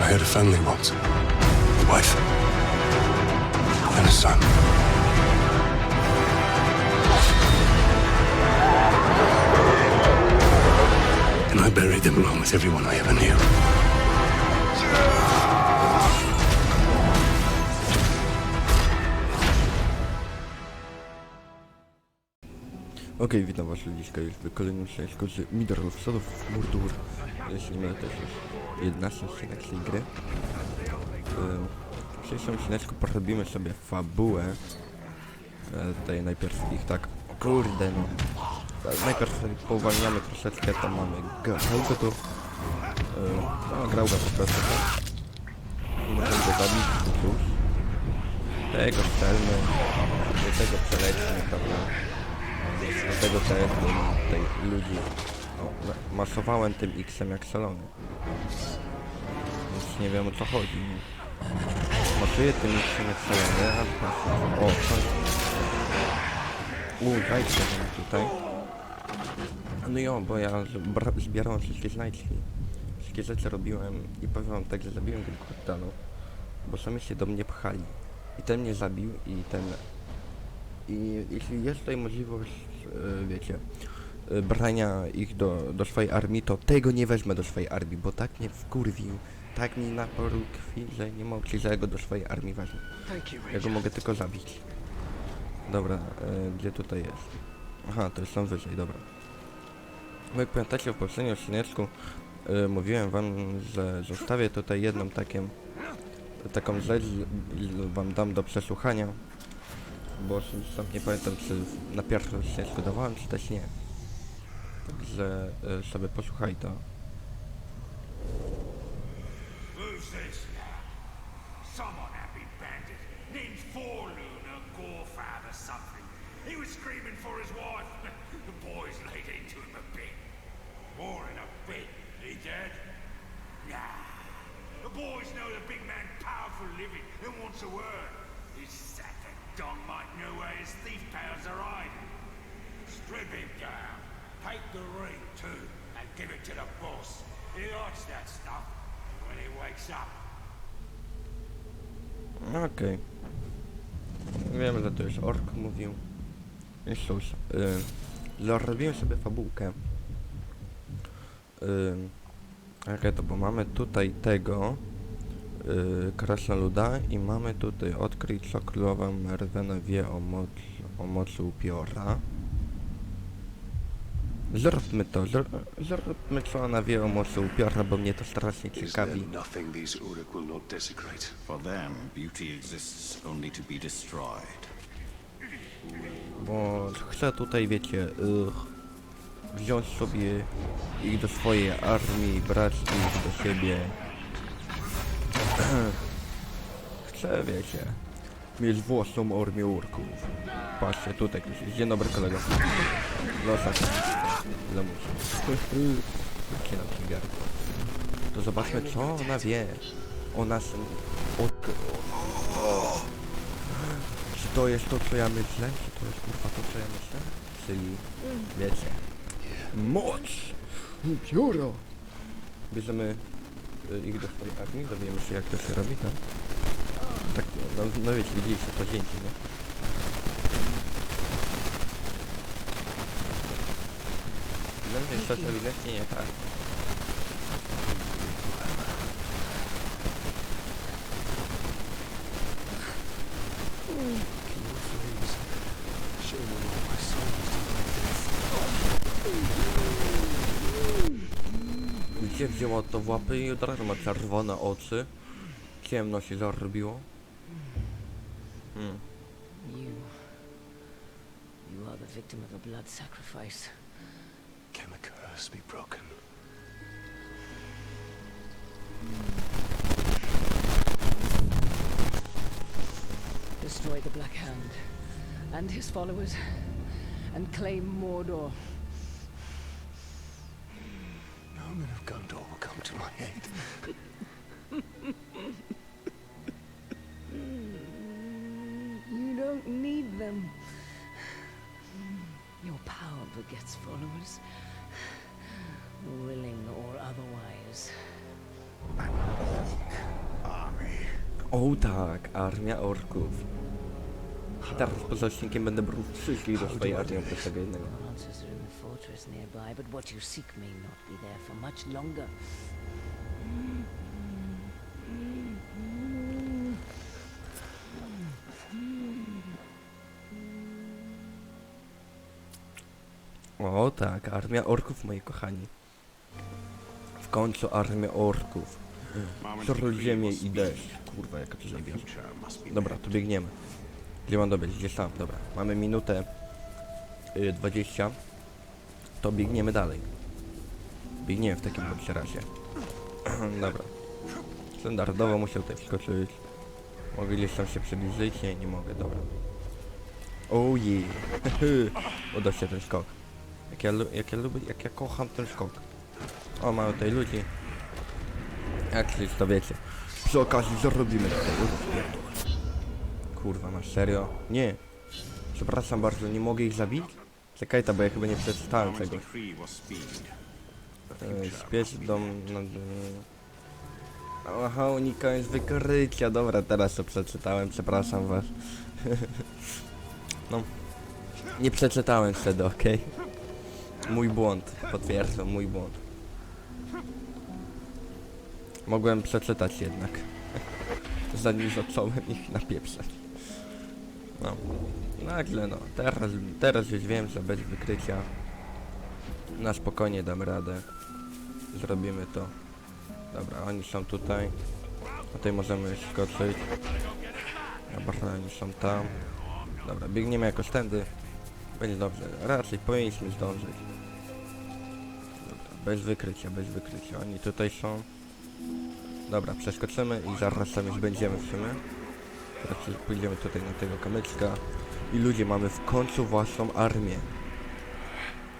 I had a family once. A wife. And a son. And I buried them along with everyone I ever knew. Okej, witam was ludziska już w kolejnym odcinku z Middle of Sodów Murdur. Jeśli już 11 odcinek tej gry. W dzisiejszym odcineczku porobimy sobie fabułę. E, Tutaj najpierw ich tak, kurde no. Najpierw sobie powalniamy troszeczkę, tam mamy grałkę tu. No, grałkę po prostu. tak. I Możemy go zabić, cóż. Tego strzelmy, do tego przelećmy, prawda. Do tego też tutaj ludzi o, ma- masowałem tym X-em jak szalony. Więc nie wiem o co chodzi. Masuję tym jak szalony, a. O. Uuu, znajdźcie tutaj. No jo, bo ja zbierałem wszystkie znajdźki. Wszystkie rzeczy robiłem i powiem wam tak, że zabiłem kilku tytanów. Bo sami się do mnie pchali. I ten mnie zabił i ten i jeśli jest tutaj możliwość, e, wiecie, brania ich do, do swojej armii, to tego nie wezmę do swojej armii, bo tak mnie wkurwił, tak mi naporł krwi, że nie mogę, że go do swojej armii wezmę. Ja go mogę tylko zabić. Dobra, e, gdzie tutaj jest? Aha, to jest tam wyżej, dobra. No jak pamiętacie, w poprzednim odcineczku e, mówiłem wam, że zostawię tutaj jedną taką, taką rzecz, wam dam do przesłuchania, bo sam nie pamiętam czy na pierwszym odcinku dawałem czy też nie. Także sobie posłuchaj to. Who's this now? Some unhappy bandit named something. He was screaming for his wife. the boys laid into him a bit. More a bit. The boys know the big man powerful living wants a word. Might know where his thief pals are hiding. Strip him down. Take the ring too and give it to the boss. He likes that stuff when he wakes up. Okej. Wiem, że to już ork mówił. I cóż, y, zrobiłem sobie fabułkę. Y, jakie to, bo mamy tutaj tego y, krasnoluda i mamy tutaj odkryć co królowa Merwena wie o, moc, o mocy upiora. Zróbmy to, zr- zróbmy co ona wie o mocy upiora, bo mnie to strasznie ciekawi. Bo chcę tutaj, wiecie, wziąć sobie ich do swojej armii, brać ich do siebie. Chcę, wiecie, mieć własną armię urków. Patrzcie, tutaj ktoś jest. Dzień dobry kolego. Losa. Nam się gardło. To zobaczmy, co ona wie o naszym... O, czy to jest to, co ja myślę? Czy to jest kurwa to, co ja myślę? Czyli, wiecie, moc! Pióro! Bierzemy y, ich do swojej armii, dowiemy się jak to się robi, tak? Tak, no, no wiecie, widzieliście to zdjęcie, nie? No wiesz, to ewidentnie nie tak. Gdzie wzięła to w łapy i od razu ma czerwone oczy. Ciemno się zarobiło. Hmm. You. You are the victim of a blood sacrifice. Can the curse be broken? Destroy the Black Hand and his followers and claim Mordor. No men of Gondor will come to my aid. You don't need them. Begets followers, willing or otherwise. O tak, armia orków. Teraz poza odcinkiem będę brał wszystkich do swojej armii oprócz tego jednego. Monsters are in the fortress nearby, but what you seek may not be there for much longer. O tak, armia orków, moi kochani. W końcu armia orków. Sorol ziemię i deszcz. Kurwa, jaka to zabiera. Dobra, to biegniemy. Gdzie mam dobiec? Gdzie sam? Dobra, mamy minutę y, 20. To biegniemy dalej. Biegniemy w takim bądź razie. Dobra. Standardowo musiał tutaj wskoczyć. Mogę gdzieś tam się przybliżyć? Nie, nie mogę, dobra. Ojej. Udał się ten skok. Jak ja, jak ja lubię, jak ja kocham ten skok. O, mamy tutaj ludzi. Jak coś to wiecie. Przy okazji zarobimy tutaj. Kurwa, masz serio? Nie. Przepraszam bardzo, nie mogę ich zabić? Czekaj, to bo ja chyba nie przeczytałem speed. E, Śpiesz dom nad... Aha, unikając wykrycia. Dobra, teraz to przeczytałem, przepraszam was. no. Nie przeczytałem wtedy, okej? Mój błąd, potwierdzam, mój błąd. Mogłem przeczytać jednak. Zanim zacząłem ich napieprzać. No. Nagle no, teraz, teraz już wiem, że bez wykrycia na spokojnie dam radę. Zrobimy to. Dobra, oni są tutaj. Tutaj możemy skoczyć. Dobra, oni są tam. Dobra, biegniemy jakoś tędy. Będzie dobrze. Raczej powinniśmy zdążyć. Bez wykrycia, bez wykrycia. Oni tutaj są. Dobra, przeskoczymy i zaraz tam już będziemy w sumie. Teraz pójdziemy tutaj na tego kamyczka. I ludzie, mamy w końcu własną armię.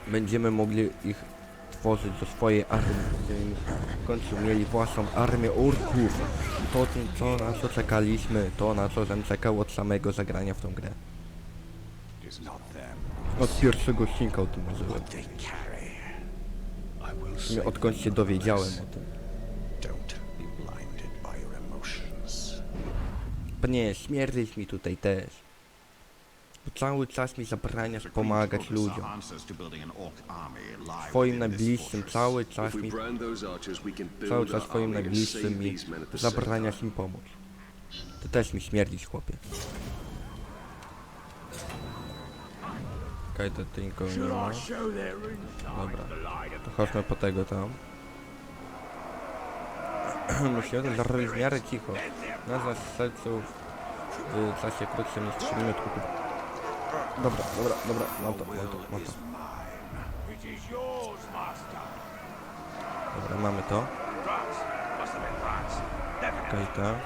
Będziemy mogli ich tworzyć do swojej armii. Będziemy w końcu mieli własną armię orków. To, to na co czekaliśmy, to na co żem czekał od samego zagrania w tą grę. Od pierwszego odcinka o tym marzyłem. W sumie odkąd się dowiedziałem o tym. Don't be blinded by your emotions. Nie, śmierdzisz mi tutaj też. Bo cały czas mi zabraniasz pomagać ludziom. this najbliższym cały czas mi, cały czas and najbliższym mi zabraniasz im pomóc. Ty też mi śmierdzisz, chłopie. Okej, to ty nikogo nie ma. Dobra, to chodźmy po tego tam. Musimy to zrobić w miarę cicho. Nazwa strzelców w czasie krótszym niż 3 minut kupić. Dobra, dobra, dobra, mam to, mam to, mam to. Dobra, mamy to. Okej, tak.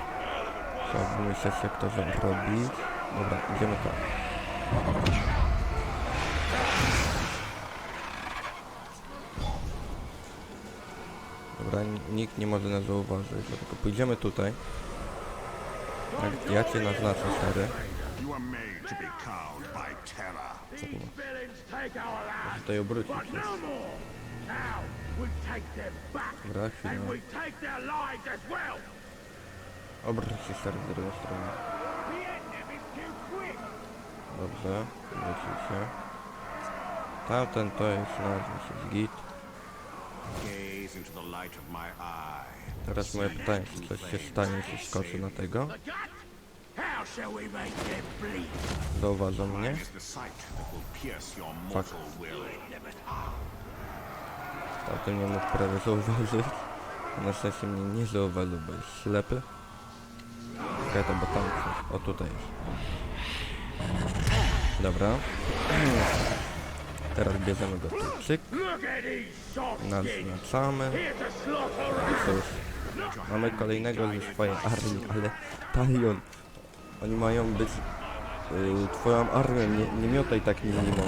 Trzeba wymyśleć jak to zrobić. Dobra, idziemy tam. Dobra, nikt nie może nas zauważyć, dlatego pójdziemy tutaj. Jak ja cię naznaczę, stary. Tutaj obrócić no Dobra, chwilę. Obróć się, stary, w drugą quick. Dobrze, wrócił się. Tamten to jest nasz jest git. Teraz moje pytanie, czy coś się stanie, jeśli skoczę na tego? Zauważą mnie? Will. Tamten mnie mógł prawie zauważyć. Na szczęście mnie nie zauważył, bo jest ślepy. Czekaj, to bo tam coś. O, tutaj jest. Dobra. Teraz bierzemy go tu. Cyk. Naznaczamy. I cóż. Mamy kolejnego ze swojej armii, ale Talion. Oni mają być y, twoją armią, nie, nie miotaj tak nimi mogę.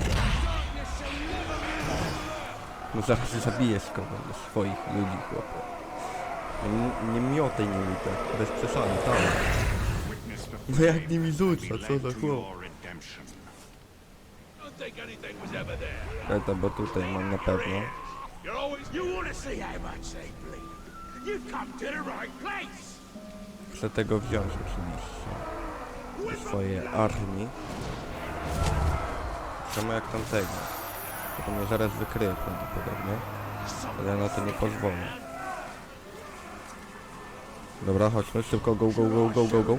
No zaraz zabijesz kogoś swoich ludzi, chłopie. Nie, nie miotaj nimi tak, bez przesady, tam. No jak nimi rzuca, co za chłop. your redemption. Don't think anything was ever there. Eta, bo tutaj mam na pewno. Chcę tego wziąć oczywiście. Do swojej armii. Samo jak tamtego. To mnie zaraz wykryje prawdopodobnie. Ale ja na to nie pozwolę. Dobra, chodźmy szybko, go, go, go, go, go, go.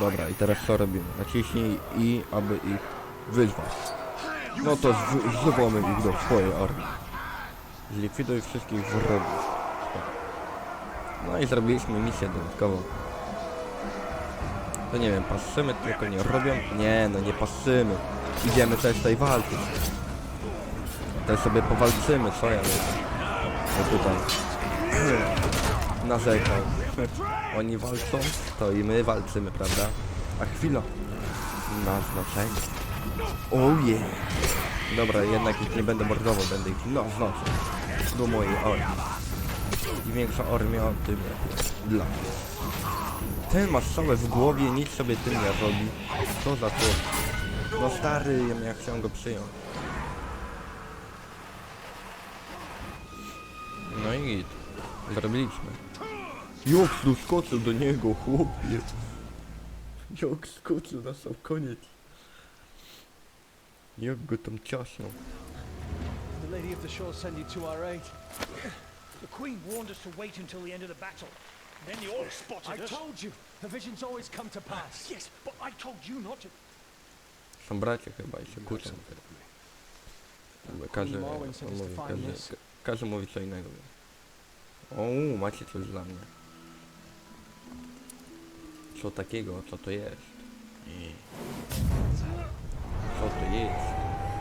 Dobra, i teraz co robimy? Naciśnij I, aby ich wyzwać. No to zwołamy ich do swojej armii. Zlikwiduj wszystkich wrogów. No i zrobiliśmy misję dodatkową. To nie wiem, patrzymy, tylko nie robią? Nie, no nie patrzymy. Idziemy też tutaj walczyć. Też sobie powalczymy, co ja wiem. No tutaj. Narzekał. Oni walczą, to i my walczymy, prawda? A chwila. Naznaczenie. Oh yeah. Dobra, jednak ich nie będę mordował, będę ich naznaczał. Do mojej armii. Im większa armia, tym. Dla mnie. Ten ma strzałę w głowie, nic sobie tym nie robi. Co za chłop. No stary, ja chciałem go przyjąć. No i git. Zrobiliśmy. Jak tu skoczył do niego, chłopie. Jak skoczył na sam koniec. Jak go tam ciasnął. The Lady of the Shore send you to our aid. The Queen warned us to wait until the end of the battle. Then you all spotted I us. told you, the visions always come to pass. Yes, but I told you not to. Są bracia chyba i się kłócą. Każdy, mówi, każdy, każdy mówi co innego. O, macie coś dla mnie. Co takiego, co to jest? I... Co to jest?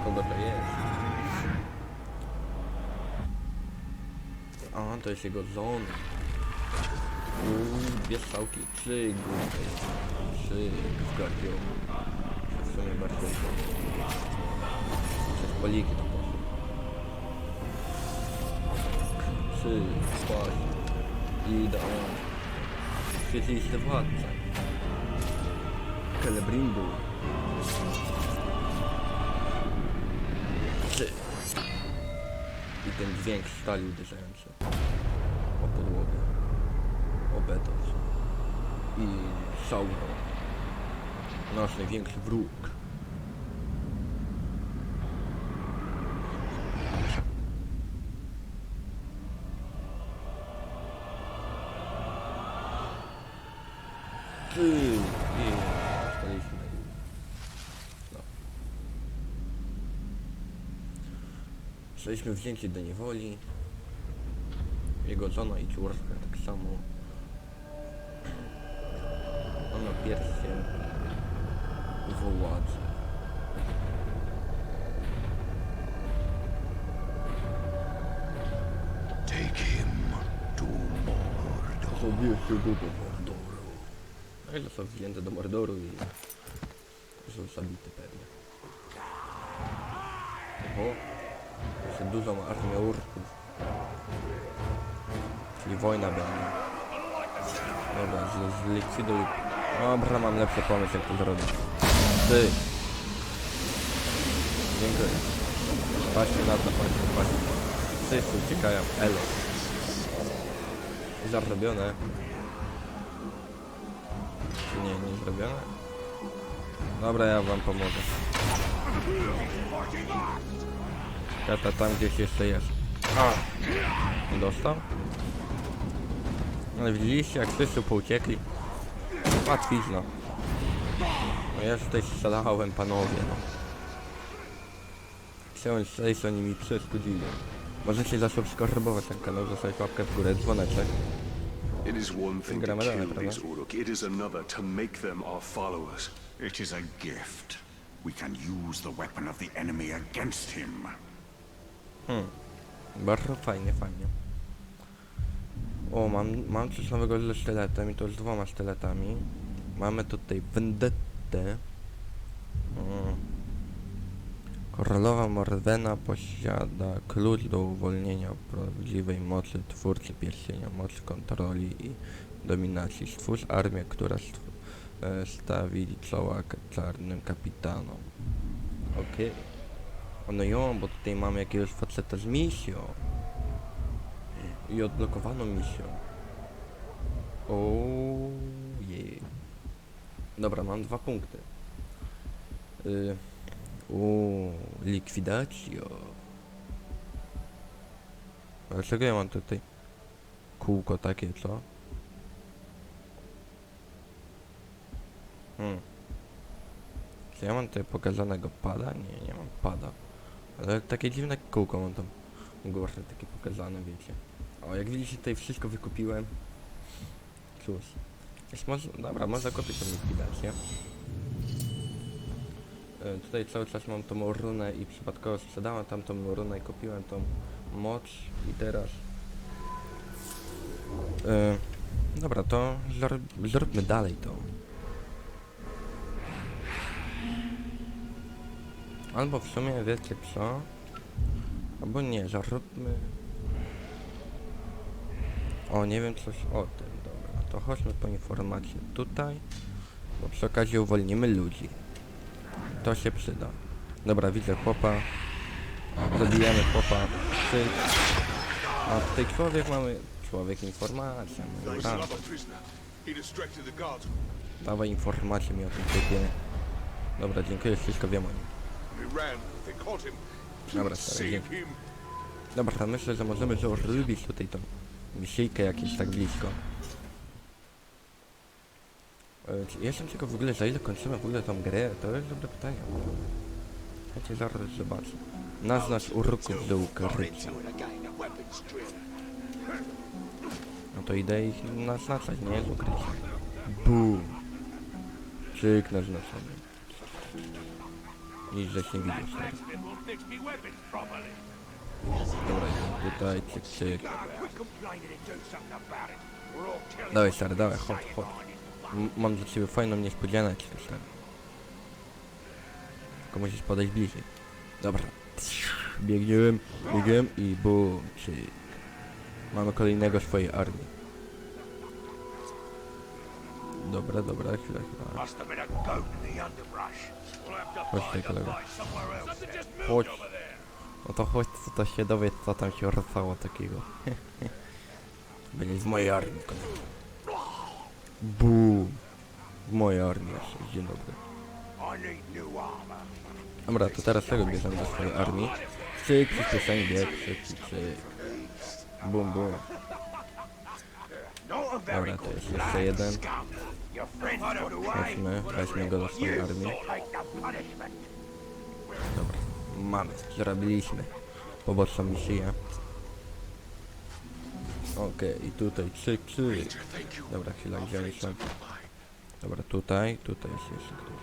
Kogo to jest? A, to jest jego. Uuu, dwie strzałki, trzy głupie. Trzy zgarbią. W sumie bardziej. Przez poliki to poszło. Trzy, właśnie. Idealnie. Świetlisty władca. Celebrimbu. I ten dźwięk stali uderzający. O podłogę. O beton. I Sauron. Nasz największy wróg. Ty, i dostaliśmy. No. Zostaliśmy wzięci do niewoli. Jego żona i córka tak samo. Ona pierścień władzy. Take him to Mordor. Zabierzcie go do Mordoru. No i został wzięty do Mordoru i został zabity pewnie. Oho. Jeszcze dużą armię urków. Czyli wojna będzie. Dobra, zlikwiduj. Dobra, mam lepszy pomysł jak to zrobić. Ty. Dziękuję. Patrzcie na to, patrzcie, patrzcie. Wszyscy uciekają. Elo. Zarobione. Nie, nie zrobione? Dobra, ja wam pomogę. Tata tam gdzieś jeszcze jest. A! Dostał? Ale widzieliście jak wszyscy pouciekli? Łatwizna. No ja już tutaj strzelałem panowie no. Chciałem strzelić, oni mi przeszkodzili. Możecie zasubskrybować ten kanał, zostawić łapkę w górę, dzwoneczek. It is one thing to kill prawda? these Uruk. It is another to make them our followers. It is a gift. We can use the weapon of the enemy against him. Bardzo fajnie, fajnie. O, mam, mam coś nowego ze sztyletem i to z dwoma sztyletami. Mamy tutaj vendettę. Mm. Królowa Morwena posiada klucz do uwolnienia prawdziwej mocy twórcy pierścienia, mocy kontroli i dominacji. Stwórz armię, która stw e, stawi czoła czarnym kapitanom. Okej. O no ją, bo tutaj mamy jakiegoś faceta z misją. I odblokowaną misją. O, Dobra, mam dwa punkty. Y, Uuu, likwidacja. Dlaczego ja mam tutaj kółko takie, co? Hmm. Czy ja mam tutaj pokazanego pada? Nie, nie mam pada. Ale takie dziwne kółko mam tam górze takie pokazane, wiecie. O, jak widzicie tutaj wszystko wykupiłem. Cóż. Jest może, dobra, można kupić tą likwidację. E, tutaj cały czas mam tą runę i przypadkowo sprzedałem tamtą runę i kupiłem tą moc i teraz... E, dobra, to zor zróbmy dalej to. Albo w sumie wiecie co? Albo nie, zróbmy... O, nie wiem coś o tym, dobra. To chodźmy po informację tutaj. Bo przy okazji uwolnimy ludzi. To się przyda. Dobra, widzę chłopa. Zabijamy chłopa. Cyk. A tutaj człowiek mamy... Człowiek informacja. no Dobra. Dawaj informację mi o tym typie. Dobra, dziękuję, wszystko wiem o nim. Dobra, stary, dzięki. Dobra, myślę, że możemy zrobić tutaj tą misyjkę jakieś tak blisko. E, czy Jestem tylko w ogóle, za ile kończymy w ogóle tą grę? To jest dobre pytanie. Chodźcie zaraz zobaczę. Naznasz urków do ukrycia. No to idę ich naznaczać, nie jest ukrycie. Bum. Czyk naznaczony. Nic żeś nie widzisz. Dobra, idę tutaj, cyk, cyk. Dawaj stary, dawaj, chodź, chodź. mam dla ciebie fajną niespodziankę, stary. Tylko musisz podejść bliżej. Dobra. Biegniemy, biegiem i bum, cyk. Mamy kolejnego swojej armii. Dobra, dobra, chwila, chwila. Chodź tutaj, kolego. Chodź. No to chodź, co to się dowiedz, co tam się rozstało takiego. Będzie w mojej armii, kolego. Bum. W mojej armii jeszcze, dzień dobry. Dobra, to teraz tego bierzemy do swojej armii. Cyk, przyspieszenie bieg, cyk, cyk, cyk. Bum, bum. Dobra, to jest jeszcze jeden. Weźmy, weźmy go do swojej armii. Dobra, mamy, zrobiliśmy poboczną misję. Okej, i tutaj cyk, cyk. Dobra, chwila, gdzie oni są? Dobra, tutaj, tutaj jest jeszcze ktoś.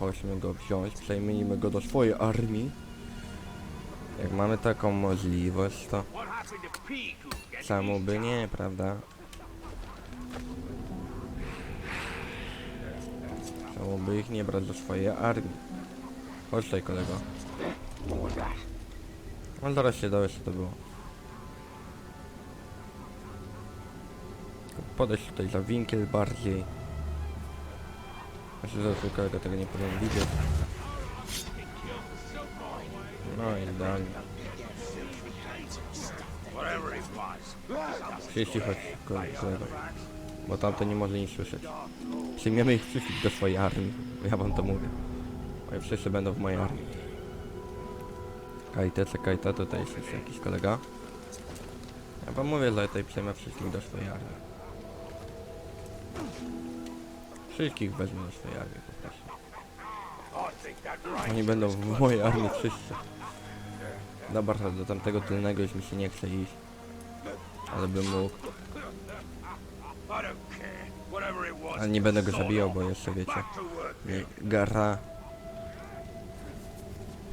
Chodźmy go wziąć, przejmijmy go do swojej armii. Jak mamy taką możliwość, to czemu by nie, prawda? Czemu by ich nie brać do swojej armii? Chodź tutaj kolego. On zaraz się dowie co to było. Podejść tutaj za winkiel bardziej. Myślę, że twój kolega tego nie powinien widzieć. No i was. Jeśli chodź, ko- kolego. Bo tamto nie może nic słyszeć. Przyjmiemy ich wszystkich do swojej armii. Ja wam to mówię. Oni wszyscy będą w mojej armii. Kajte, czekajte, tutaj jest jeszcze jakiś kolega. Ja wam mówię, że tutaj przejmę wszystkich do swojej armii. Wszystkich wezmę do swojej armii po prostu. Oni będą w mojej armii wszyscy. Dobra, do tamtego tylnego już mi się nie chce iść. Ale bym mógł. I don't care. Whatever it was. Ale nie będę go zabijał, bo jeszcze wiecie. Gara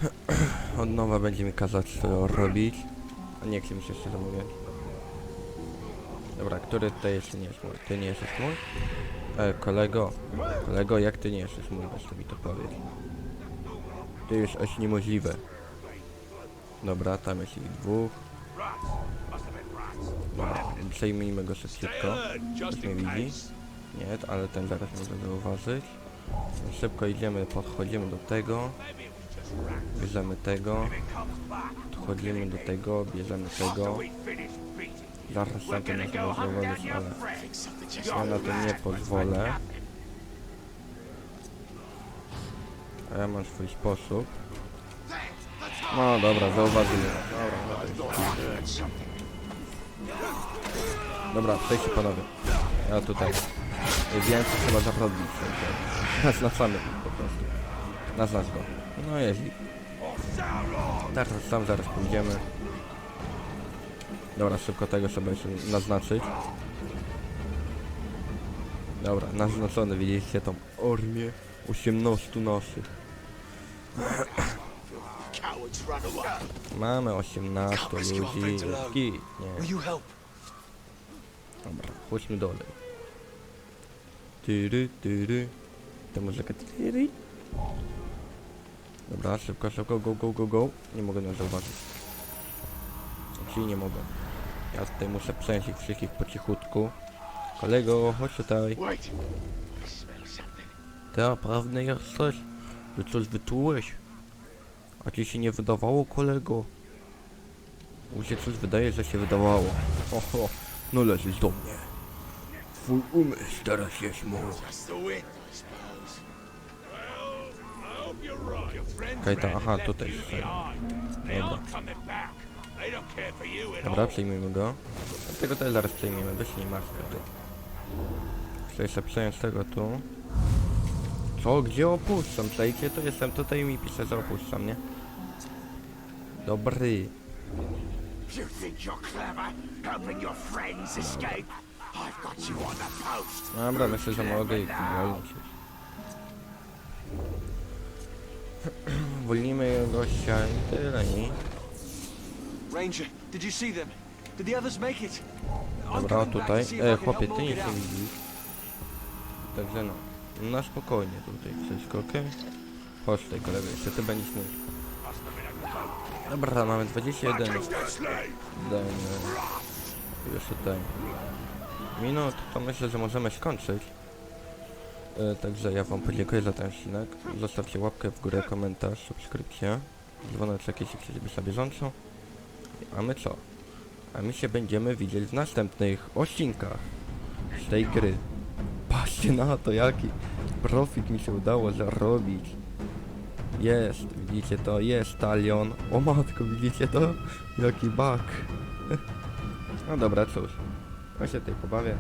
od nowa będzie mi kazać to robić. A nie chcę mi się szczerze. Dobra, który tutaj jeszcze nie jest mój? Ty nie jesteś mój? E, kolego, kolego, jak ty nie jesteś mój? Weź mi to powiedz. To jest aż niemożliwe. Dobra, tam jest ich dwóch. Przejmijmy go szybciutko. Ktoś mnie widzi? Nie, ale ten zaraz może zauważyć. Szybko idziemy, podchodzimy do tego. Bierzemy tego. Podchodzimy do tego, bierzemy tego. Zaraz go może hunt zauważyć, ale ja na to nie pozwolę. A ja mam swój sposób. No dobra, zauważyłem. Dobra, przejdźcie panowie. Ja tutaj wiem co trzeba zarobić. Naznaczamy po prostu. Naznacz go. No jest. git. Teraz tam zaraz pójdziemy. Dobra, szybko tego sobie jeszcze naznaczyć. Dobra, naznaczony, widzieliście tą armię 18 naszych. Mamy 18 ludzi. Nie. Dobra, chodźmy dalej. Tyry, tyry. To muzyka tyry. Dobra, szybko, szybko, go, go, go, go. Nie mogę nas zauważyć. Czyli nie mogę. Ja tutaj muszę ich wszystkich po cichutku. Kolego, chodź tutaj. Ty naprawdę jesteś? Ty coś wyczułeś? A ci się nie wydawało, kolego? Mi się coś wydaje, że się wydawało. Oho, no lecisz do mnie. Twój umysł teraz jest mój. Okej, to aha, tutaj jest. Dobra, dobra, przejmijmy go. Tego też zaraz przejmiemy, weź nie masz tu. Chcę jeszcze przejąć tego tu. Co? Gdzie opuszczam? Przejdzie, to jestem tutaj i mi pisze, że opuszczam, nie? Dobry. You think you're clever, helping your friends escape? Dobra, myślę, że mogę i już. Wolnimy gościa i tyle, nie? Ranger, did you see them? Did the others make it? Dobra, tutaj. E, chłopie, ty nic nie widzisz. Także no. Na spokojnie tutaj wszystko, okej? Chodź tutaj kolego, jeszcze ty będziesz mój. Dobra, mamy 21. Dajmy. Już tutaj. Minut, to myślę, że możemy skończyć. E, także ja wam podziękuję za ten odcinek. Zostawcie łapkę w górę, komentarz, subskrypcję. Dzwoneczek, jeśli chcecie być na bieżąco. A my co? A my się będziemy widzieć w następnych odcinkach z tej gry. Patrzcie na to, jaki profit mi się udało zarobić. Jest, widzicie to? Jest talion. O matko, widzicie to? Jaki bug. No dobra, cóż. Ja się tutaj.